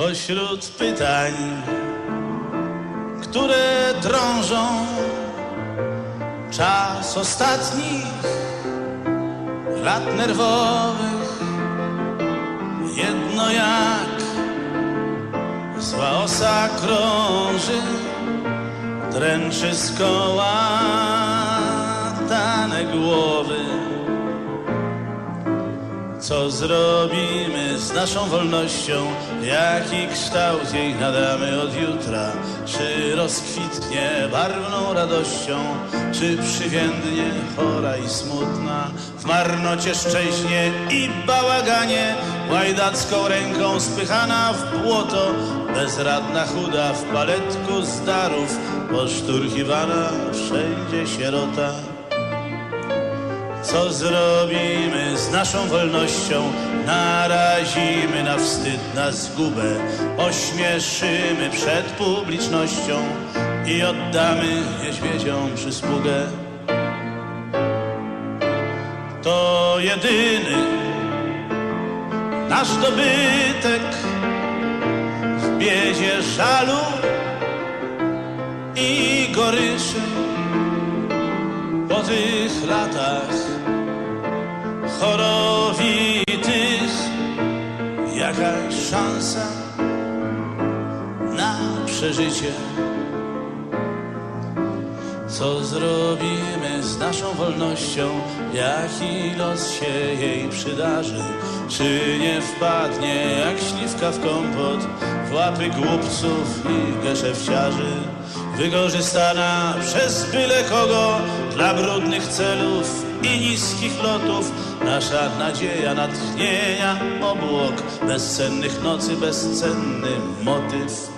Pośród pytań, które drążą czas ostatnich lat nerwowych, jedno jak zła osa krąży, dręczy z koła dane głowy. Co zrobimy z naszą wolnością? Jaki kształt jej nadamy od jutra? Czy rozkwitnie barwną radością? Czy przywiędnie chora i smutna? W marnocie szczęśnie i bałaganie Łajdacką ręką spychana w błoto Bezradna chuda w paletku z darów Poszturchiwana wszędzie sierota co zrobimy z naszą wolnością? Narazimy na wstyd, na zgubę, ośmieszymy przed publicznością i oddamy niedźwiedziom przysługę. To jedyny nasz dobytek w biedzie żalu i goryczy po tych latach chorowitych jakaś szansa na przeżycie. Co zrobimy z naszą wolnością? Jaki los się jej przydarzy? Czy nie wpadnie jak śliwka w kompot w łapy głupców i geszefciarzy? Wykorzystana przez byle kogo dla brudnych celów i niskich lotów nasza nadzieja natchnienia obłok bezcennych nocy, bezcenny motyw.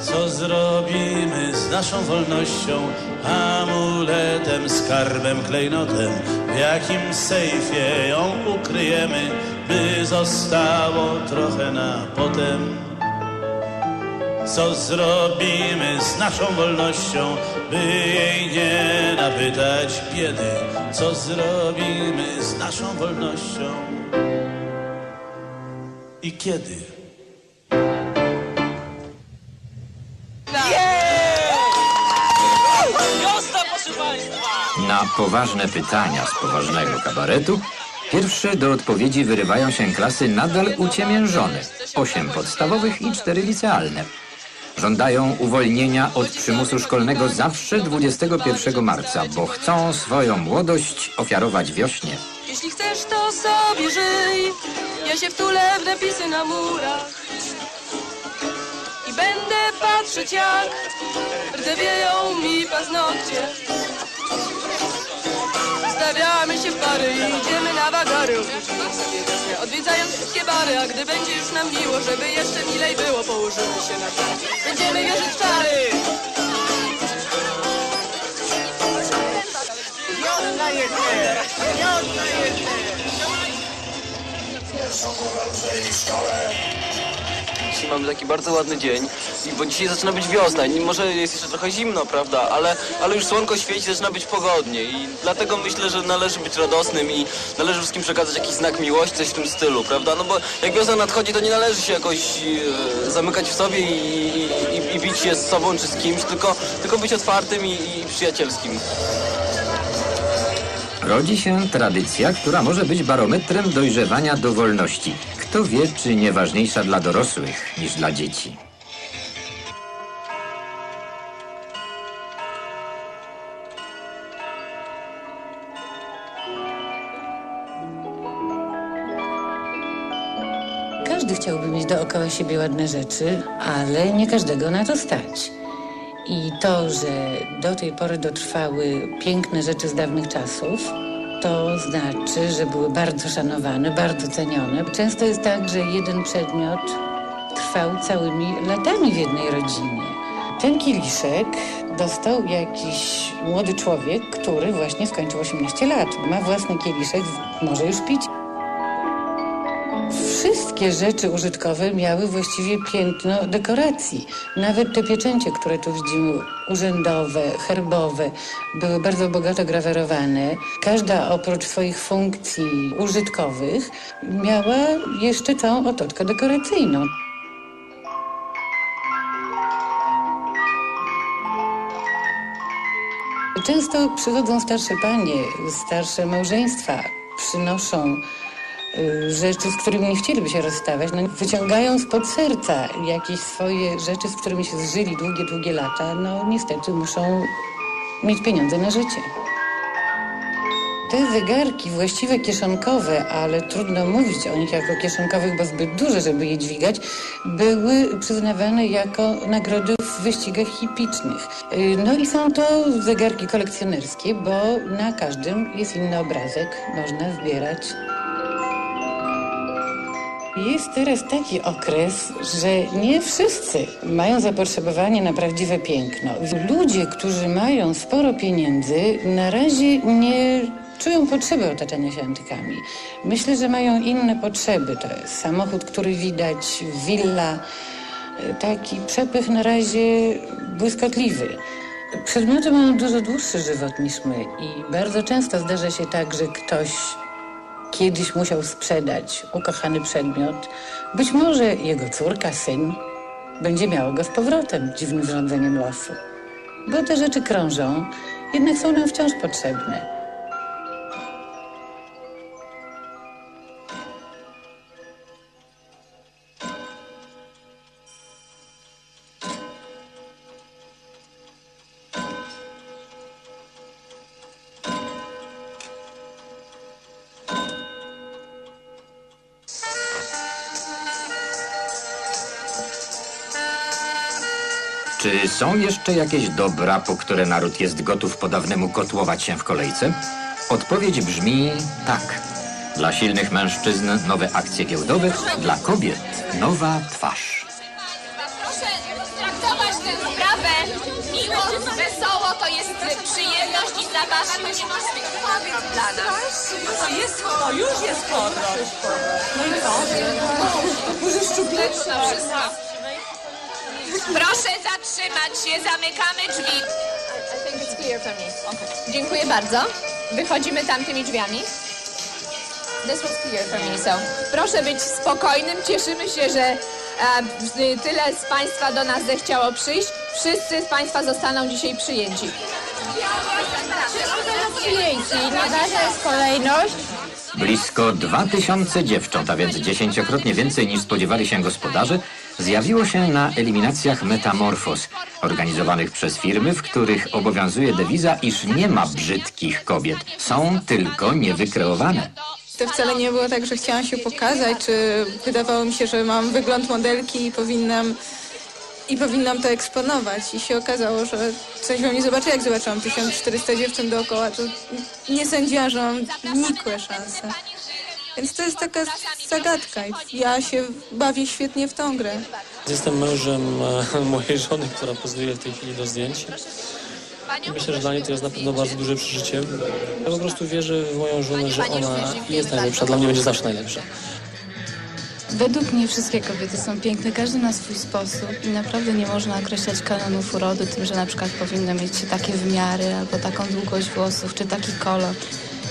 Co zrobimy z naszą wolnością, amuletem, skarbem, klejnotem? W jakim sejfie ją ukryjemy, by zostało trochę na potem? Co zrobimy z naszą wolnością, by jej nie napytać biedy? Co zrobimy z naszą wolnością? I kiedy? Na poważne pytania z poważnego kabaretu pierwsze do odpowiedzi wyrywają się klasy nadal uciemiężone. Osiem podstawowych i cztery licealne. Żądają uwolnienia od przymusu szkolnego zawsze 21 marca, bo chcą swoją młodość ofiarować wiośnie. Jeśli chcesz, to sobie żyj. Ja się wtulę w napisy na murach. I będę patrzeć, jak rdzewieją mi paznokcie. Stawiamy się w pary i idziemy sobie wiosnę, odwiedzając wszystkie bary. A gdy będzie już nam miło, żeby jeszcze milej było, położymy się na czas. Będziemy wierzyć w czary. Dzisiaj mamy taki bardzo ładny dzień, bo dzisiaj zaczyna być wiosna. Może jest jeszcze trochę zimno, prawda, ale, ale już słonko świeci, zaczyna być pogodnie i dlatego myślę, że należy być radosnym i należy wszystkim przekazać jakiś znak miłości, coś w tym stylu, prawda? No bo jak wiosna nadchodzi, to nie należy się jakoś e, zamykać w sobie i, i, i bić się z sobą czy z kimś, tylko, tylko być otwartym i, i przyjacielskim. Rodzi się tradycja, która może być barometrem dojrzewania do wolności. Kto wie, czy nie ważniejsza dla dorosłych niż dla dzieci. Każdy chciałby mieć dookoła siebie ładne rzeczy, ale nie każdego na to stać. I to, że do tej pory dotrwały piękne rzeczy z dawnych czasów, to znaczy, że były bardzo szanowane, bardzo cenione. Często jest tak, że jeden przedmiot trwał całymi latami w jednej rodzinie. Ten kieliszek dostał jakiś młody człowiek, który właśnie skończył 18 lat. Ma własny kieliszek, może już pić. Wszystkie rzeczy użytkowe miały właściwie piętno dekoracji. Nawet te pieczęcie, które tu widzimy, urzędowe, herbowe, były bardzo bogato grawerowane. Każda oprócz swoich funkcji użytkowych miała jeszcze całą otoczkę dekoracyjną. Często przychodzą starsze panie, starsze małżeństwa, przynoszą rzeczy, z którymi nie chcieliby się rozstawać. No, wyciągają spod serca jakieś swoje rzeczy, z którymi się zżyli długie, długie lata. No niestety muszą mieć pieniądze na życie. Te zegarki właściwe kieszonkowe, ale trudno mówić o nich jako kieszonkowych, bo zbyt duże, żeby je dźwigać, były przyznawane jako nagrody w wyścigach hipicznych. Y, No i są to zegarki kolekcjonerskie, bo na każdym jest inny obrazek, można zbierać. Jest teraz taki okres, że nie wszyscy mają zapotrzebowanie na prawdziwe piękno. Ludzie, którzy mają sporo pieniędzy, na razie nie czują potrzeby otaczania się antykami. Myślę, że mają inne potrzeby. To jest samochód, który widać, willa, taki przepych na razie błyskotliwy. Przedmioty mają dużo dłuższy żywot niż my i bardzo często zdarza się tak, że ktoś kiedyś musiał sprzedać ukochany przedmiot. Być może jego córka, syn będzie miało go z powrotem dziwnym zrządzeniem losu. Bo te rzeczy krążą, jednak są nam wciąż potrzebne. Czy są jeszcze jakieś dobra, po które naród jest gotów po dawnemu kotłować się w kolejce? Odpowiedź brzmi tak. Dla silnych mężczyzn nowe akcje giełdowe, dla kobiet nowa twarz. Proszę traktować tę sprawę miło, wesoło, to jest przyjemność i zabawa, to dla nas. To jest, to już jest horror. No i co? Może szczupleczna wszystko. Proszę zatrzymać się, zamykamy drzwi. Dziękuję bardzo. Wychodzimy tamtymi drzwiami. This was clear for me, so. Proszę być spokojnym. Cieszymy się, że e, tyle z Państwa do nas zechciało przyjść. Wszyscy z Państwa zostaną dzisiaj przyjęci. Przyjęci. Najważniejsza jest kolejność. Blisko 2000 dziewcząt, a więc dziesięciokrotnie więcej niż spodziewali się gospodarze, zjawiło się na eliminacjach Metamorfos, organizowanych przez firmy, w których obowiązuje dewiza, iż nie ma brzydkich kobiet, są tylko niewykreowane. To wcale nie było tak, że chciałam się pokazać, czy wydawało mi się, że mam wygląd modelki i powinnam, i powinnam to eksponować. I się okazało, że coś we mnie zobaczy, jak zobaczyłam 1400 dziewczyn dookoła, to nie sądziłam, że mam nikłe szanse. Więc to jest taka zagadka ja się bawię świetnie w tą grę. Jestem mężem e, mojej żony, która pozuje w tej chwili do zdjęć. Myślę, że dla niej to jest na pewno bardzo duże przeżycie. Ja po prostu wierzę w moją żonę, że ona jest najlepsza, dla mnie będzie zawsze najlepsza. Według mnie wszystkie kobiety są piękne, każdy na swój sposób i naprawdę nie można określać kanonów urody tym, że na przykład powinna mieć takie wymiary albo taką długość włosów czy taki kolor.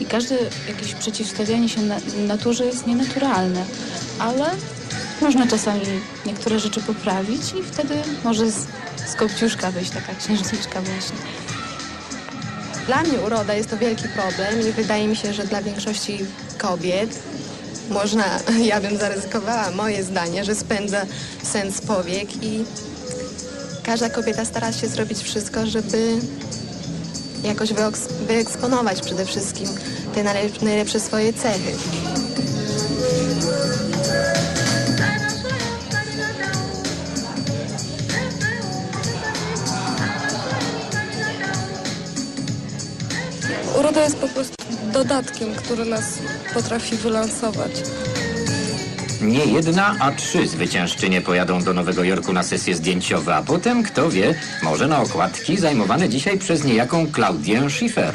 I każde jakieś przeciwstawianie się na, naturze jest nienaturalne, ale można czasami niektóre rzeczy poprawić i wtedy może z, z kopciuszka wyjść taka księżniczka właśnie. Dla mnie uroda jest to wielki problem i wydaje mi się, że dla większości kobiet można, ja bym zaryzykowała moje zdanie, że spędza sens powiek i każda kobieta stara się zrobić wszystko, żeby jakoś wyeks- wyeksponować przede wszystkim te najlep- najlepsze swoje cechy. Uroda jest po prostu dodatkiem, który nas potrafi wylansować. Nie jedna, a trzy zwyciężczynie pojadą do Nowego Jorku na sesje zdjęciowe, a potem, kto wie, może na okładki zajmowane dzisiaj przez niejaką Claudię Schiffer.